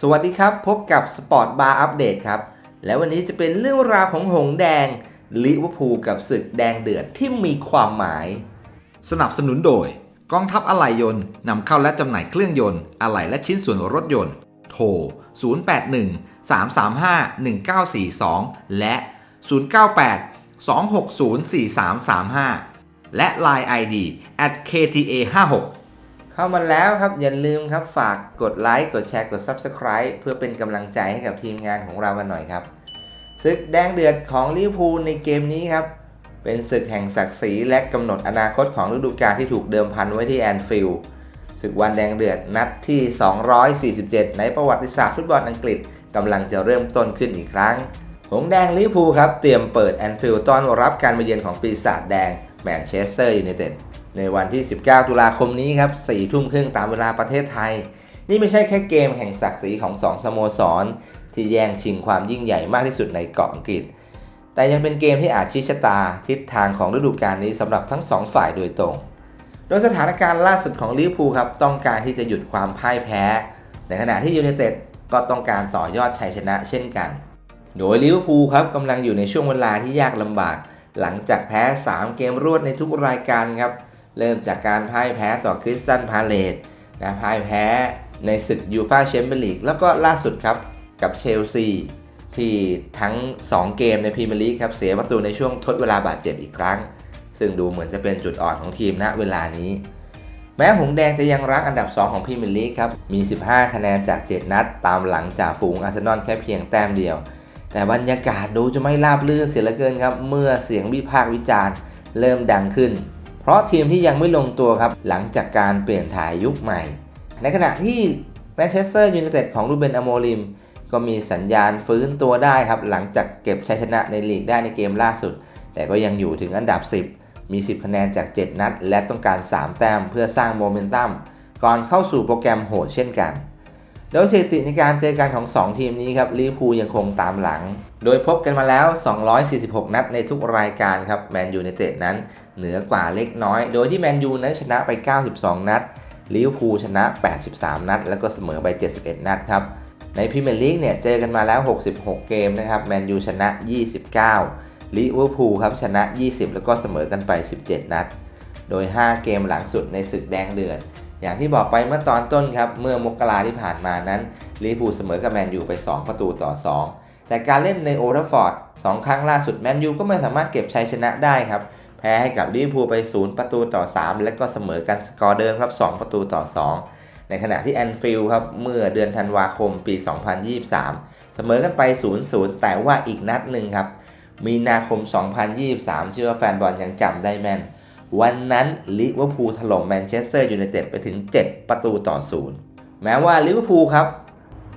สวัสดีครับ พบกับสปอร์ตบาร์อัปเดตครับ แล้ววันนี้จะเป็นเรื่องราวของหงแดงลิเวอร์พูลกับศึกแดงเดือดที่มีความหมาย สนับสนุนโดย กองทัพอะไหล่ยนต์นำเข้าและจำหน่ายเครื่องยนต์อะไหล่และชิ้นส่วนรถยนต์ โทร 081 335 1942 และ 098 260 4335 และ Line ID at kta 56 เข้ามาแล้วครับอย่าลืมครับฝากกดไลค์กดแชร์กด Subscribe เพื่อเป็นกำลังใจให้กับทีมงานของเรากันหน่อยครับศึกแดงเดือดของลิเวอร์พูลในเกมนี้ครับ เป็นศึกแห่งศักดิ์ศรีและกำหนดอนาคตของฤดูกาลที่ถูกเดิมพันไว้ที่แอนฟิลด์ศึกวันแดงเดือดนัดที่ 247 ในประวัติศาสตร์ฟุตบอลอังกฤษกำลังจะเริ่มต้นขึ้นอีกครั้ง หงแดงลิเวอร์พูลครับเตรียมเปิดแอนฟิลด์ต้อนรับการมาเยือนของปีศาจแดงแมนเชสเตอร์ยูไนเต็ด ในวันที่ 19 ตุลาคมนี้ครับ4ทุ่มครึ่งตามเวลาประเทศไทย นี่ไม่ใช่แค่เกมแห่งศักดิ์ศรีของ 2 สโมสร ที่แย่งชิงความยิ่งใหญ่มากที่สุดในเกาะอังกฤษ แต่ยังเป็นเกมที่อาจชี้ชะตาทิศทางของฤดูกาลนี้สำหรับทั้ง 2 ฝ่ายโดยตรง โดยสถานการณ์ล่าสุดของลิเวอร์พูลครับต้องการที่จะหยุดความพ่ายแพ้ ในขณะที่ยูไนเต็ดก็ต้องการต่อยอดชัยชนะเช่นกัน โดยลิเวอร์พูลครับกำลังอยู่ในช่วงเวลาที่ยากลำบาก หลังจากแพ้ 3 เกมรวดในทุกรายการครับ เริ่มจากการพ่ายแพ้ต่อคริสตันพาเลตนะพ่ายแพ้ในศึกยูฟาแชมเปี้ยนลีกแล้วก็ล่าสุดครับกับเชลซีที่ทั้ง 2 เกมในพรีเมียร์ลีกครับเสียประตูในช่วงทดเวลาบาดเจ็บอีกครั้ง ซึ่งดูเหมือนจะเป็นจุดอ่อนของทีมณเวลานี้ แม้หงส์แดงจะยังรั้งอันดับ 2 ของพรีเมียร์ลีกครับมี 15 คะแนนจาก 7 นัด ตามหลังจากฝูงอาร์เซนอลแค่เพียงแต้มเดียว แต่บรรยากาศดูจะไม่ราบรื่นเสียเหลือเกินครับเมื่อเสียงวิพากษ์วิจารณ์ เริ่มดังขึ้น เพราะทีมที่ยังไม่ลงตัวครับ หลังจากการเปลี่ยนถ่ายยุคใหม่ ในขณะที่แมนเชสเตอร์ยูไนเต็ดของรูเบนอโมริมก็มีสัญญาณฟื้นตัวได้ครับ หลังจากเก็บชัยชนะในลีกได้ในเกมล่าสุด แต่ก็ยังอยู่ถึงอันดับ 10 มี 10 คะแนนจาก 7 นัด และต้องการ 3 แต้มเพื่อสร้างโมเมนตัมก่อนเข้าสู่โปรแกรมโหดเช่นกัน โดยสถิติในการเจอกันของ 2 ทีมนี้ครับลิเวอร์พูลยังคงตามหลัง โดยพบกันมาแล้ว 246 นัดในทุกรายการครับแมนยูในเตดนั้น เหนือกว่าเล็กน้อย โดยที่แมนยูนั้นชนะไป 92 นัดลิเวอร์พูลชนะ 83 นัด แล้วก็เสมอไป 71 นัดครับในพรีเมียร์ลีกเนี่ยเจอกันมาแล้ว 66 เกมนะครับแมนยูชนะ 29ลิเวอร์พูลครับชนะ 20 แล้วก็เสมอกันไป 17 นัด โดย 5 เกมหลังสุดในศึกแดงเดือด อย่างที่บอกไปเมื่อตอนต้นครับ เมื่อมกราที่ผ่านมานั้นลิเวอร์พูลเสมอกับแมนยูไป 2 ประตูต่อ 2 แต่การเล่นในโอทัฟฟอร์ด2ครั้งล่าสุดแมนยูก็ไม่สามารถเก็บชัยชนะได้ครับ แพ้ให้กับลิเวอร์พูลไป 0 ประตูต่อ 3 และก็เสมอกันสกอร์เดิมครับ 2 ประตูต่อ 2 ในขณะที่แอนฟิลด์ครับเมื่อเดือนธันวาคมปี 2023 เสมอกันไป 0-0 แต่ว่าอีกนัดหนึ่งครับมีนาคม 2023 เชื่อว่าแฟนบอลยังจำได้แม่น วันนั้นลิเวอร์พูลถล่มแมนเชสเตอร์ยูไนเต็ดไปถึง 7 ประตูต่อ0แม้ว่าลิเวอร์พูลครับ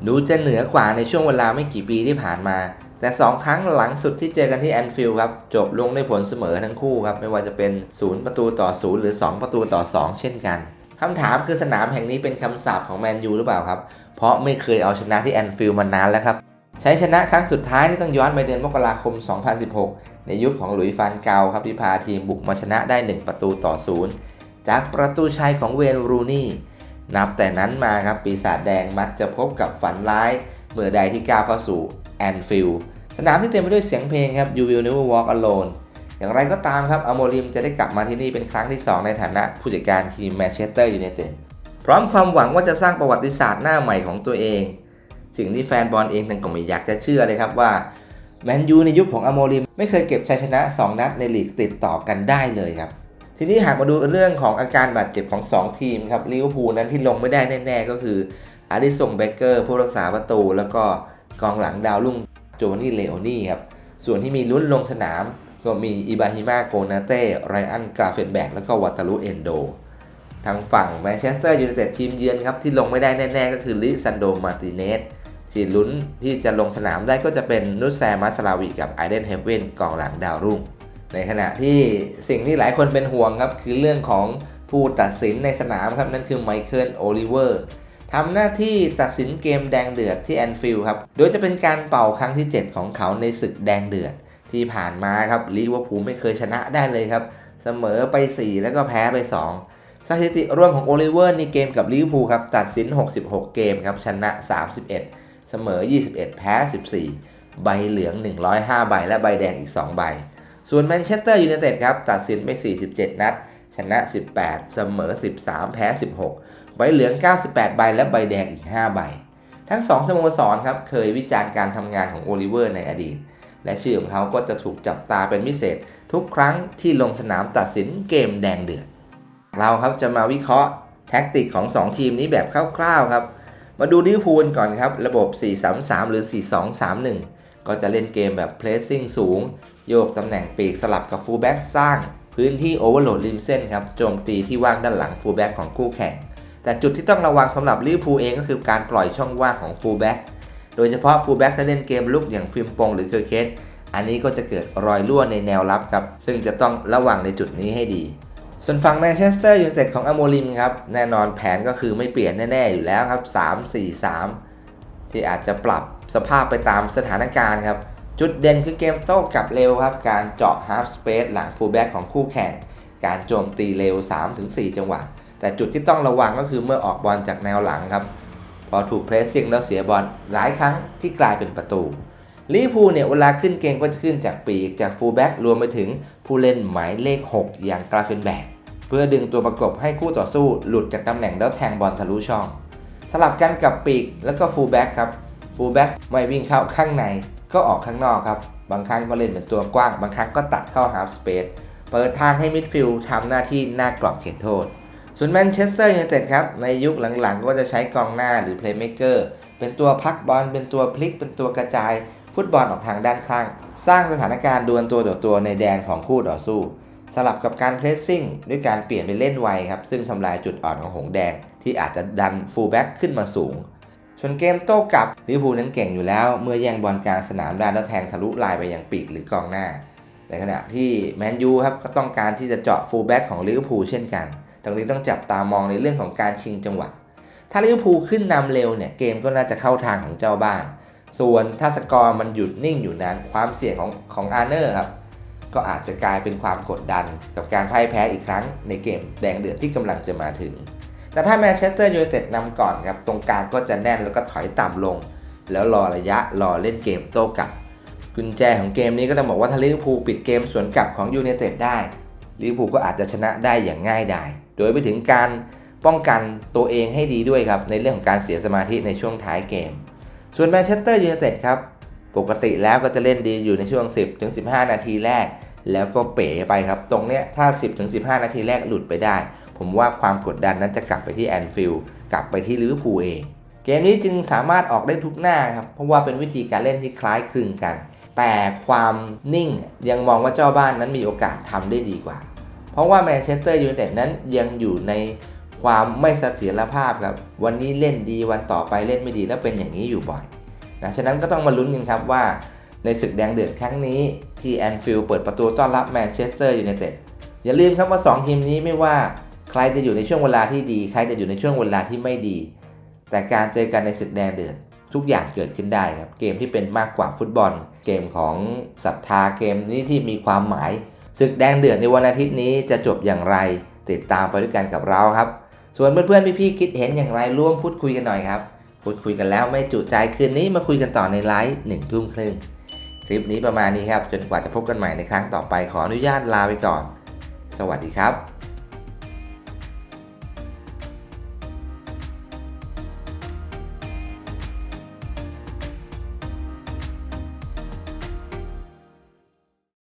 ดูจะเหนือกว่าในช่วงเวลาไม่กี่ปีที่ผ่านมา แต่ 2 ครั้งหลังสุดที่เจอกันที่แอนฟิลด์ครับ จบลงด้วยผลเสมอทั้งคู่ครับ ไม่ว่าจะเป็น 0 ประตูต่อ 0 หรือ 2 ประตูต่อ 2 เช่นกันคำถามคือสนามแห่งนี้เป็นคำสาปของแมนยูหรือเปล่าครับ เพราะไม่เคยเอาชนะที่แอนฟิลด์มานานแล้วครับใช้ชนะครั้งสุดท้ายนี่ต้องย้อนไปเดือนมกราคม 2016 ในยุคของหลุยส์ฟานเกาครับที่พาทีมบุกมาชนะได้ 1 ประตูต่อ0จากประตูชัยของเวนรูนี่ นับแต่นั้นมาครับปีศาจแดงมักจะพบกับฝันร้าย เมื่อใดที่ก้าวเข้าสู่แอนฟิลด์สนามที่เต็มไปด้วยเสียงเพลงครับ You Will Never Walk Alone อย่างไรก็ตามครับอโมริมจะได้กลับมาที่นี่เป็นครั้งที่ 2 ในฐานะผู้จัดการทีมแมนเชสเตอร์ยูไนเต็ดพร้อมความหวังว่าจะสร้างประวัติศาสตร์หน้าใหม่ของตัวเอง สิ่งที่แฟนบอลเองนั้นก็ไม่อยากจะเชื่อเลยครับว่า แมนยูในยุคของอโมริมไม่เคยเก็บชัยชนะ 2 นัดในลีกติดต่อกันได้เลยครับ ทีนี้หากมาดูเรื่องของอาการบาดเจ็บของ 2 ทีมครับลิเวอร์พูลนั้นที่ลงไม่ได้แน่ ๆ ก็คืออาริสงเบเกอร์ผู้รักษาประตู แล้วก็กองหลังดาวรุ่งโจนี่เลโอนี่ครับ ส่วนที่มีลุ้นลงสนาม ก็มีอิบาฮิมาโกนาเต้ไรอันกราเฟนแบกแล้วก็วัตารุเอนโด ทางฝั่งแมนเชสเตอร์ยูไนเต็ดทีมเยือนครับที่ลงไม่ได้แน่ ๆ ก็คือลิซันโดมาร์ติเนส ที่ลุ้นที่จะลงสนามได้ก็จะเป็นนุสแซมัสลาวิกับไอเดนเฮเวนกองหลังดาวรุ่ง ในขณะที่สิ่งที่หลายคนเป็นห่วงครับ คือเรื่องของผู้ตัดสินในสนามครับ นั่นคือไมเคิลโอลิเวอร์ทำหน้าที่ตัดสินเกมแดงเดือดที่แอนฟิลด์ครับ โดยจะเป็นการเป่าครั้งที่ 7 ของเขาในศึกแดงเดือด ที่ผ่านมาครับลิเวอร์พูลไม่เคยชนะได้เลยครับ เสมอไป 4 แล้วก็แพ้ไป 2สถิติรวมของโอลิเวอร์ในเกมกับลิเวอร์พูลครับตัดสิน 66 เกมครับชนะ 31 เสมอ 21 แพ้ 14 ใบเหลือง 105 ใบ และใบแดงอีก 2 ใบ ส่วนแมนเชสเตอร์ยูไนเต็ดครับ ตัดสินไป 47 นัด ชนะ 18 เสมอ 13 แพ้ 16 ใบเหลือง 98 ใบ และใบแดงอีก 5 ใบ ทั้งสองสโมสรครับ เคยวิจารณ์การทำงานของโอลิเวอร์ในอดีต และชื่อของเขาก็จะถูกจับตาเป็นพิเศษ ทุกครั้งที่ลงสนามตัดสินเกมแดงเดือด เราครับจะมาวิเคราะห์แท็กติกของ 2 ทีมนี้แบบคร่าวๆครับ มาดูลิเวอร์พูลก่อนครับ ระบบ 4-3-3 หรือ 4-2-3-1 ก็จะเล่นเกมแบบเพรสซิ่งสูง โยกตำแหน่งปีกสลับกับฟูลแบ็กสร้าง พื้นที่โอเวอร์โหลดริมเส้นครับโจมตีที่ว่างด้านหลังฟูลแบ็กของคู่แข่ง แต่จุดที่ต้องระวังสำหรับลิเวอร์พูลเองก็คือการปล่อยช่องว่างของฟูลแบ็กโดยเฉพาะฟูลแบ็กถ้าเล่นเกมลุกอย่างฟิล์มปงหรือเคอร์เคสอันนี้ก็จะเกิดรอยรั่วในแนวรับครับซึ่งจะต้องระวังในจุดนี้ให้ดี ส่วนฝั่งแมนเชสเตอร์ยูไนเต็ดของอโมลิมครับ แน่นอนแผนก็คือไม่เปลี่ยนแน่ๆอยู่แล้วครับ 3-4-3 ที่อาจจะปรับสภาพไปตามสถานการณ์ครับ จุดเด่นคือเกมโต้กลับเร็วครับ การเจาะฮา f สเปซหลังฟูลแบ็กของคู่แข่ง การโจมตีเร็ว 3-4 จังหวะ แต่จุดที่ต้องระวังก็คือเมื่อออกบอลจากแนวหลังครับ พอถูกเพรสซิ่งแล้วเสียบอลหลายครั้งที่กลายเป็นประตูลิเวอร์พูเนี่ยเวลาขึ้นเกมก็จะขึ้นจากปีกจากฟูลแบ็กรวมไปถึงผู้เล่นหมายเลข 6 อย่างกราเฟนแบก เพื่อดึงตัวประกบให้คู่ต่อสู้หลุดจากตำแหน่งแล้วแทงบอลทะลุช่อง สลับกันกับปีกแล้วก็ฟูลแบ็กครับฟูลแบ็กไม่วิ่งเข้าข้างในก็ออกข้างนอกครับ บางครั้งก็เล่นเป็นตัวกว้าง บางครั้งก็ตัดเข้าฮา f สเปซเปิดทางให้มิดฟิลด์ทำหน้าที่หน้ากรอบเขตโทษ ส่วนแมนเชสเตอร์ยูไนเต็ดครับ ในยุคหลังๆ ก็จะใช้กองหน้าหรือเพลย์เม k เกอร์เป็นตัวพักบอล เป็นตัวพลิก เป็นตัวกระจาย ฟุตบอลออกทางด้านข้าง สร้างสถานการณ์ดวลตัวต่อตัวในแดนของคู่ต่อสู้ สลับกับการเพรสซิ่งด้วยการเปลี่ยนไปเล่นไวครับ ซึ่งทำลายจุดอ่อนของหงแดง ที่อาจจะดันฟูลแบ็กขึ้นมาสูงส่วนเกมโต้กลับลิเวอร์พูลนั้นเก่งอยู่แล้ว เมื่อแย่งบอลกลางสนามได้แล้วแทงทะลุลายไปยังปีกหรือกองหน้า ในขณะที่แมนยูครับก็ต้องการที่จะเจาะฟูลแบ็กของลิเวอร์พูลเช่นกัน ตรงนี้ต้องจับตามองในเรื่องของการชิงจังหวะ ถ้าลิเวอร์พูลขึ้นนำเร็วเนี่ยเกมก็น่าจะเข้าทางของเจ้าบ้าน ส่วนถ้าสกอร์มันหยุดนิ่งอยู่นานความเสี่ยงของของอาร์เนอร์ครับ ก็อาจจะกลายเป็นความกดดันกับการพ่ายแพ้อีกครั้งในเกมแดงเดือดที่กำลังจะมาถึง แต่ถ้าแมนเชสเตอร์ยูไนเต็ดนำก่อนครับตรงกลางก็จะแน่นแล้วก็ถอยต่ำลง แล้วรอระยะรอเล่นเกมโต้กลับ กุญแจของเกมนี้ก็ต้องบอกว่าถ้าลิเวอร์พูลปิดเกมสวนกลับของยูไนเต็ดได้ลิเวอร์พูลก็อาจจะชนะได้อย่างง่ายดายโดยไปถึงการป้องกันตัวเองให้ดีด้วยครับในเรื่องของการเสียสมาธิในช่วงท้ายเกม ส่วนแมนเชสเตอร์ยูไนเต็ดครับ ปกติแล้วก็จะเล่นดีอยู่ในช่วง 10-15 นาทีแรก แล้วก็เป๋ไปครับ ตรงเนี้ยถ้า 10-15 นาทีแรกหลุดไปได้ ผมว่าความกดดันนั้นจะกลับไปที่แอนฟิลด์กลับไปที่ลิเวอร์พูลเองเกมนี้จึงสามารถออกได้ทุกหน้าครับ เพราะว่าเป็นวิธีการเล่นที่คล้ายคลึงกัน แต่ความนิ่งยังมองว่าเจ้าบ้านนั้นมีโอกาสทำได้ดีกว่า เพราะว่าแมนเชสเตอร์ยูไนเต็ดนั้นยังอยู่ในความไม่เสถียรภาพครับ วันนี้เล่นดีวันต่อไปเล่นไม่ดีแล้วเป็นอย่างนี้อยู่บ่อย นะฉะนั้นก็ต้องมาลุ้นกันครับว่าในศึกแดงเดือดครั้งนี้ที่แอนฟิลด์เปิดประตูต้อนรับแมนเชสเตอร์ยูไนเต็ดอย่าลืมครับว่า 2 ทีมนี้ไม่ว่าใครจะอยู่ในช่วงเวลาที่ดี ใครจะอยู่ในช่วงเวลาที่ไม่ดี แต่การเจอกันในศึกแดงเดือดทุกอย่างเกิดขึ้นได้ครับเกมที่เป็นมากกว่าฟุตบอล เกมของศรัทธาเกมนี้ที่มีความหมายศึกแดงเดือดในวันอาทิตย์นี้จะจบอย่างไร ติดตามไปด้วยกันกับเราครับ ส่วนเพื่อนๆพี่ๆคิดเห็นอย่างไรร่วมพูดคุยกันหน่อยครับ พูดคุยกันแล้วไม่จุใจคืนนี้มาคุยกันต่อในไลฟ์หนึ่งทุ่มครึ่งคลิปนี้ประมาณนี้ครับ จนกว่าจะพบกันใหม่ในครั้งต่อไปขออนุญาตลาไปก่อน สวัสดีครับ